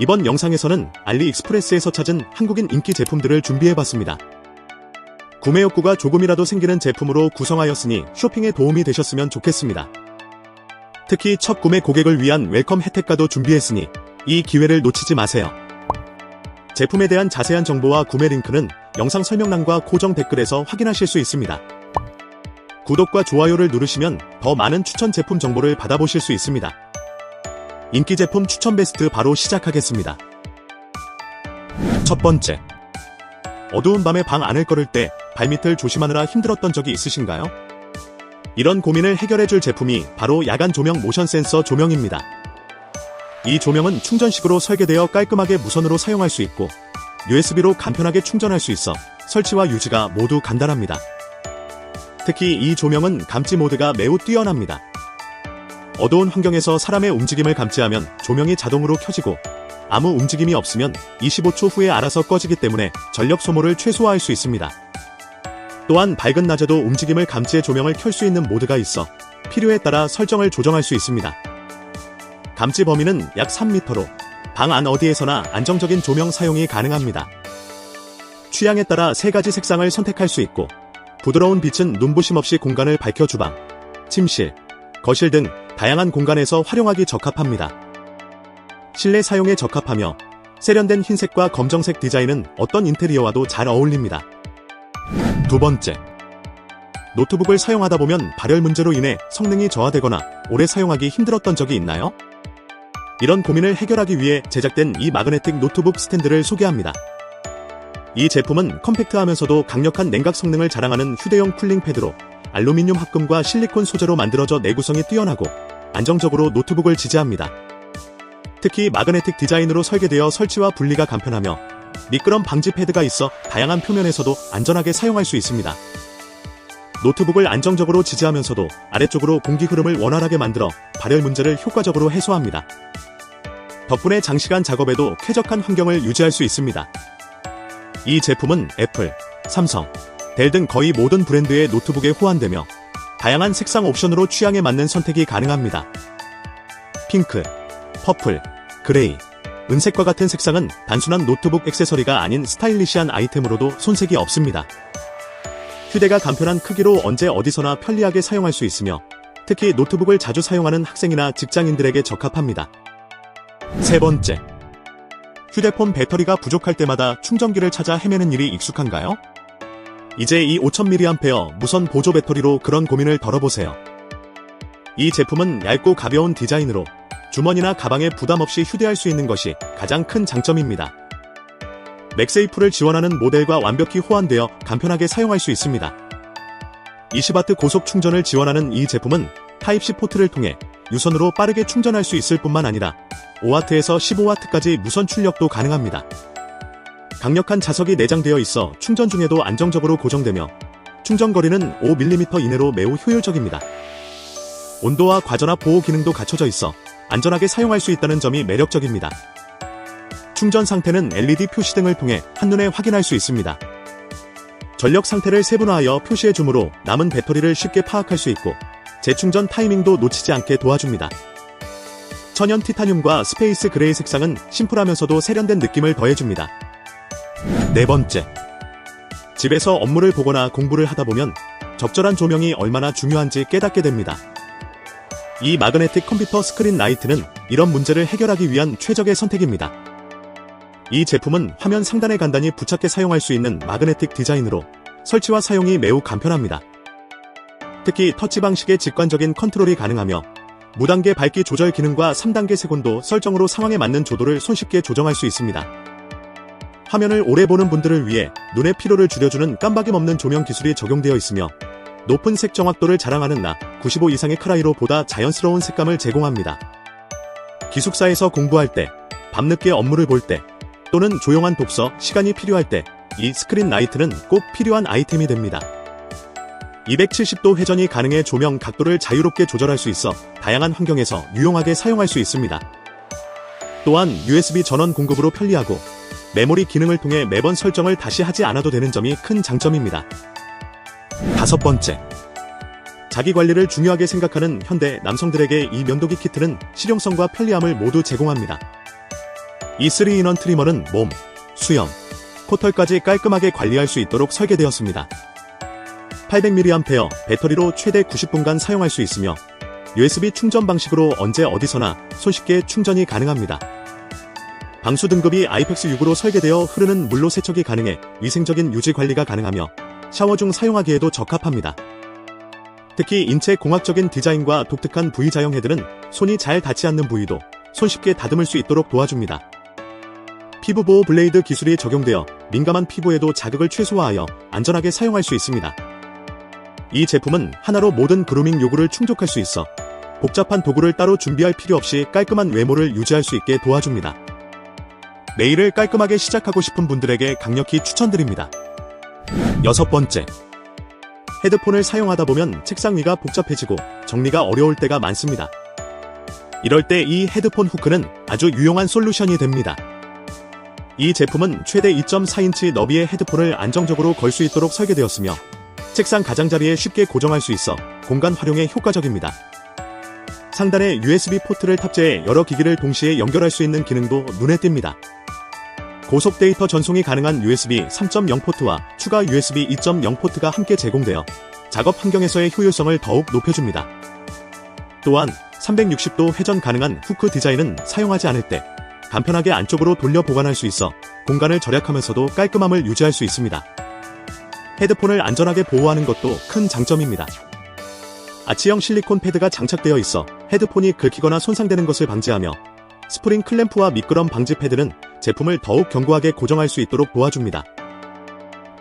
이번 영상에서는 알리익스프레스에서 찾은 한국인 인기 제품들을 준비해봤습니다. 구매 욕구가 조금이라도 생기는 제품으로 구성하였으니 쇼핑에 도움이 되셨으면 좋겠습니다. 특히 첫 구매 고객을 위한 웰컴 혜택과도 준비했으니 이 기회를 놓치지 마세요. 제품에 대한 자세한 정보와 구매 링크는 영상 설명란과 고정 댓글에서 확인하실 수 있습니다. 구독과 좋아요를 누르시면 더 많은 추천 제품 정보를 받아보실 수 있습니다. 인기 제품 추천 베스트 바로 시작하겠습니다. 첫 번째. 어두운 밤에 방 안을 걸을 때 발밑을 조심하느라 힘들었던 적이 있으신가요? 이런 고민을 해결해줄 제품이 바로 야간 조명 모션 센서 조명입니다. 이 조명은 충전식으로 설계되어 깔끔하게 무선으로 사용할 수 있고 USB로 간편하게 충전할 수 있어 설치와 유지가 모두 간단합니다. 특히 이 조명은 감지 모드가 매우 뛰어납니다. 어두운 환경에서 사람의 움직임을 감지하면 조명이 자동으로 켜지고 아무 움직임이 없으면 25초 후에 알아서 꺼지기 때문에 전력 소모를 최소화할 수 있습니다. 또한 밝은 낮에도 움직임을 감지해 조명을 켤 수 있는 모드가 있어 필요에 따라 설정을 조정할 수 있습니다. 감지 범위는 약 3m로 방 안 어디에서나 안정적인 조명 사용이 가능합니다. 취향에 따라 세 가지 색상을 선택할 수 있고 부드러운 빛은 눈부심 없이 공간을 밝혀 주방, 침실, 거실 등 다양한 공간에서 활용하기 적합합니다. 실내 사용에 적합하며 세련된 흰색과 검정색 디자인은 어떤 인테리어와도 잘 어울립니다. 두 번째. 노트북을 사용하다 보면 발열 문제로 인해 성능이 저하되거나 오래 사용하기 힘들었던 적이 있나요? 이런 고민을 해결하기 위해 제작된 이 마그네틱 노트북 스탠드를 소개합니다. 이 제품은 컴팩트하면서도 강력한 냉각 성능을 자랑하는 휴대용 쿨링 패드로 알루미늄 합금과 실리콘 소재로 만들어져 내구성이 뛰어나고 안정적으로 노트북을 지지합니다. 특히 마그네틱 디자인으로 설계되어 설치와 분리가 간편하며 미끄럼 방지 패드가 있어 다양한 표면에서도 안전하게 사용할 수 있습니다. 노트북을 안정적으로 지지하면서도 아래쪽으로 공기 흐름을 원활하게 만들어 발열 문제를 효과적으로 해소합니다. 덕분에 장시간 작업에도 쾌적한 환경을 유지할 수 있습니다. 이 제품은 애플, 삼성, 델 등 거의 모든 브랜드의 노트북에 호환되며 다양한 색상 옵션으로 취향에 맞는 선택이 가능합니다. 핑크, 퍼플, 그레이, 은색과 같은 색상은 단순한 노트북 액세서리가 아닌 스타일리시한 아이템으로도 손색이 없습니다. 휴대가 간편한 크기로 언제 어디서나 편리하게 사용할 수 있으며 특히 노트북을 자주 사용하는 학생이나 직장인들에게 적합합니다. 세 번째. 휴대폰 배터리가 부족할 때마다 충전기를 찾아 헤매는 일이 익숙한가요? 이제 이 5000mAh 무선 보조 배터리로 그런 고민을 덜어보세요. 이 제품은 얇고 가벼운 디자인으로 주머니나 가방에 부담 없이 휴대할 수 있는 것이 가장 큰 장점입니다. 맥세이프를 지원하는 모델과 완벽히 호환되어 간편하게 사용할 수 있습니다. 20W 고속 충전을 지원하는 이 제품은 타입C 포트를 통해 유선으로 빠르게 충전할 수 있을 뿐만 아니라 5W에서 15W까지 무선 출력도 가능합니다. 강력한 자석이 내장되어 있어 충전 중에도 안정적으로 고정되며 충전 거리는 5mm 이내로 매우 효율적입니다. 온도와 과전압 보호 기능도 갖춰져 있어 안전하게 사용할 수 있다는 점이 매력적입니다. 충전 상태는 LED 표시 등을 통해 한눈에 확인할 수 있습니다. 전력 상태를 세분화하여 표시해 주므로 남은 배터리를 쉽게 파악할 수 있고 재충전 타이밍도 놓치지 않게 도와줍니다. 천연 티타늄과 스페이스 그레이 색상은 심플하면서도 세련된 느낌을 더해줍니다. 네 번째. 집에서 업무를 보거나 공부를 하다 보면 적절한 조명이 얼마나 중요한지 깨닫게 됩니다. 이 마그네틱 컴퓨터 스크린 라이트는 이런 문제를 해결하기 위한 최적의 선택입니다. 이 제품은 화면 상단에 간단히 부착해 사용할 수 있는 마그네틱 디자인으로 설치와 사용이 매우 간편합니다. 특히 터치 방식의 직관적인 컨트롤이 가능하며 무단계 밝기 조절 기능과 3단계 색온도 설정으로 상황에 맞는 조도를 손쉽게 조정할 수 있습니다. 화면을 오래 보는 분들을 위해 눈의 피로를 줄여주는 깜박임 없는 조명 기술이 적용되어 있으며 높은 색 정확도를 자랑하는 나 95 이상의 카라이로 보다 자연스러운 색감을 제공합니다. 기숙사에서 공부할 때, 밤늦게 업무를 볼 때, 또는 조용한 독서, 시간이 필요할 때, 이 스크린 라이트는 꼭 필요한 아이템이 됩니다. 270도 회전이 가능해 조명 각도를 자유롭게 조절할 수 있어 다양한 환경에서 유용하게 사용할 수 있습니다. 또한 USB 전원 공급으로 편리하고 메모리 기능을 통해 매번 설정을 다시 하지 않아도 되는 점이 큰 장점입니다. 다섯 번째. 자기 관리를 중요하게 생각하는 현대 남성들에게 이 면도기 키트는 실용성과 편리함을 모두 제공합니다. 이 3인원 트리머는 몸, 수염, 코털까지 깔끔하게 관리할 수 있도록 설계되었습니다. 800mAh 배터리로 최대 90분간 사용할 수 있으며 USB 충전 방식으로 언제 어디서나 손쉽게 충전이 가능합니다. 방수 등급이 IPX6으로 설계되어 흐르는 물로 세척이 가능해 위생적인 유지 관리가 가능하며 샤워 중 사용하기에도 적합합니다. 특히 인체 공학적인 디자인과 독특한 V자형 헤드는 손이 잘 닿지 않는 부위도 손쉽게 다듬을 수 있도록 도와줍니다. 피부 보호 블레이드 기술이 적용되어 민감한 피부에도 자극을 최소화하여 안전하게 사용할 수 있습니다. 이 제품은 하나로 모든 그루밍 요구를 충족할 수 있어 복잡한 도구를 따로 준비할 필요 없이 깔끔한 외모를 유지할 수 있게 도와줍니다. 내일을 깔끔하게 시작하고 싶은 분들에게 강력히 추천드립니다. 여섯 번째. 헤드폰을 사용하다 보면 책상 위가 복잡해지고 정리가 어려울 때가 많습니다. 이럴 때 이 헤드폰 후크는 아주 유용한 솔루션이 됩니다. 이 제품은 최대 2.4인치 너비의 헤드폰을 안정적으로 걸 수 있도록 설계되었으며 책상 가장자리에 쉽게 고정할 수 있어 공간 활용에 효과적입니다. 상단에 USB 포트를 탑재해 여러 기기를 동시에 연결할 수 있는 기능도 눈에 띕니다. 고속 데이터 전송이 가능한 USB 3.0 포트와 추가 USB 2.0 포트가 함께 제공되어 작업 환경에서의 효율성을 더욱 높여줍니다. 또한 360도 회전 가능한 후크 디자인은 사용하지 않을 때 간편하게 안쪽으로 돌려 보관할 수 있어 공간을 절약하면서도 깔끔함을 유지할 수 있습니다. 헤드폰을 안전하게 보호하는 것도 큰 장점입니다. 아치형 실리콘 패드가 장착되어 있어 헤드폰이 긁히거나 손상되는 것을 방지하며 스프링 클램프와 미끄럼 방지 패드는 제품을 더욱 견고하게 고정할 수 있도록 도와줍니다.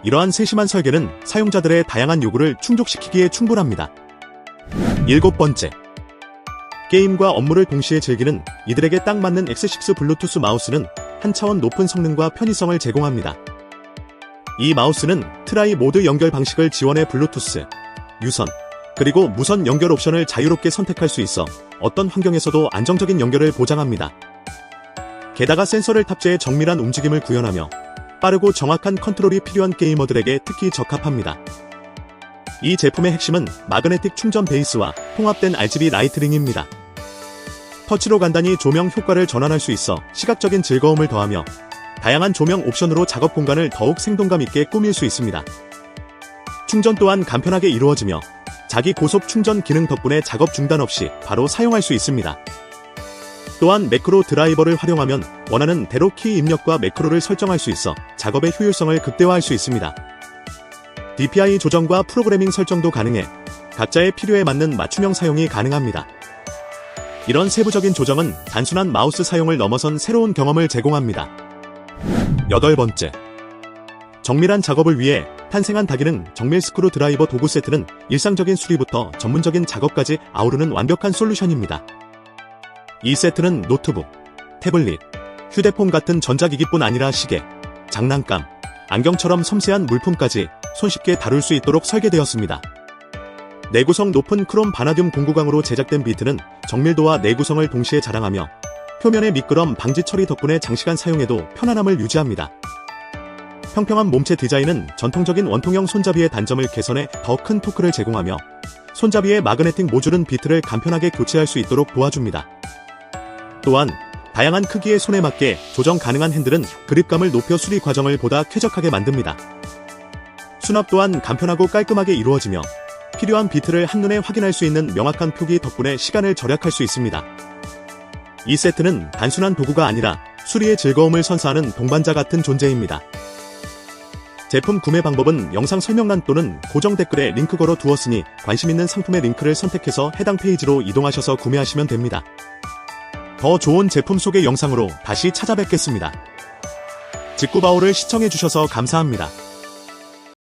이러한 세심한 설계는 사용자들의 다양한 요구를 충족시키기에 충분합니다. 일곱 번째. 게임과 업무를 동시에 즐기는 이들에게 딱 맞는 X6 블루투스 마우스는 한 차원 높은 성능과 편의성을 제공합니다. 이 마우스는 트라이 모드 연결 방식을 지원해 블루투스, 유선, 그리고 무선 연결 옵션을 자유롭게 선택할 수 있어 어떤 환경에서도 안정적인 연결을 보장합니다. 게다가 센서를 탑재해 정밀한 움직임을 구현하며 빠르고 정확한 컨트롤이 필요한 게이머들에게 특히 적합합니다. 이 제품의 핵심은 마그네틱 충전 베이스와 통합된 RGB 라이트링입니다. 터치로 간단히 조명 효과를 전환할 수 있어 시각적인 즐거움을 더하며 다양한 조명 옵션으로 작업 공간을 더욱 생동감 있게 꾸밀 수 있습니다. 충전 또한 간편하게 이루어지며 자기 고속 충전 기능 덕분에 작업 중단 없이 바로 사용할 수 있습니다. 또한 매크로 드라이버를 활용하면 원하는 대로 키 입력과 매크로를 설정할 수 있어 작업의 효율성을 극대화할 수 있습니다. DPI 조정과 프로그래밍 설정도 가능해 각자의 필요에 맞는 맞춤형 사용이 가능합니다. 이런 세부적인 조정은 단순한 마우스 사용을 넘어선 새로운 경험을 제공합니다. 여덟 번째. 정밀한 작업을 위해 탄생한 다기능 정밀 스크루 드라이버 도구 세트는 일상적인 수리부터 전문적인 작업까지 아우르는 완벽한 솔루션입니다. 이 세트는 노트북, 태블릿, 휴대폰 같은 전자기기뿐 아니라 시계, 장난감, 안경처럼 섬세한 물품까지 손쉽게 다룰 수 있도록 설계되었습니다. 내구성 높은 크롬 바나듐 공구광으로 제작된 비트는 정밀도와 내구성을 동시에 자랑하며 표면의 미끄럼 방지 처리 덕분에 장시간 사용해도 편안함을 유지합니다. 평평한 몸체 디자인은 전통적인 원통형 손잡이의 단점을 개선해 더 큰 토크를 제공하며 손잡이의 마그네틱 모듈은 비트를 간편하게 교체할 수 있도록 도와줍니다. 또한 다양한 크기의 손에 맞게 조정 가능한 핸들은 그립감을 높여 수리 과정을 보다 쾌적하게 만듭니다. 수납 또한 간편하고 깔끔하게 이루어지며 필요한 비트를 한눈에 확인할 수 있는 명확한 표기 덕분에 시간을 절약할 수 있습니다. 이 세트는 단순한 도구가 아니라 수리의 즐거움을 선사하는 동반자 같은 존재입니다. 제품 구매 방법은 영상 설명란 또는 고정 댓글에 링크 걸어 두었으니 관심 있는 상품의 링크를 선택해서 해당 페이지로 이동하셔서 구매하시면 됩니다. 더 좋은 제품 소개 영상으로 다시 찾아뵙겠습니다. 직구바오를 시청해주셔서 감사합니다.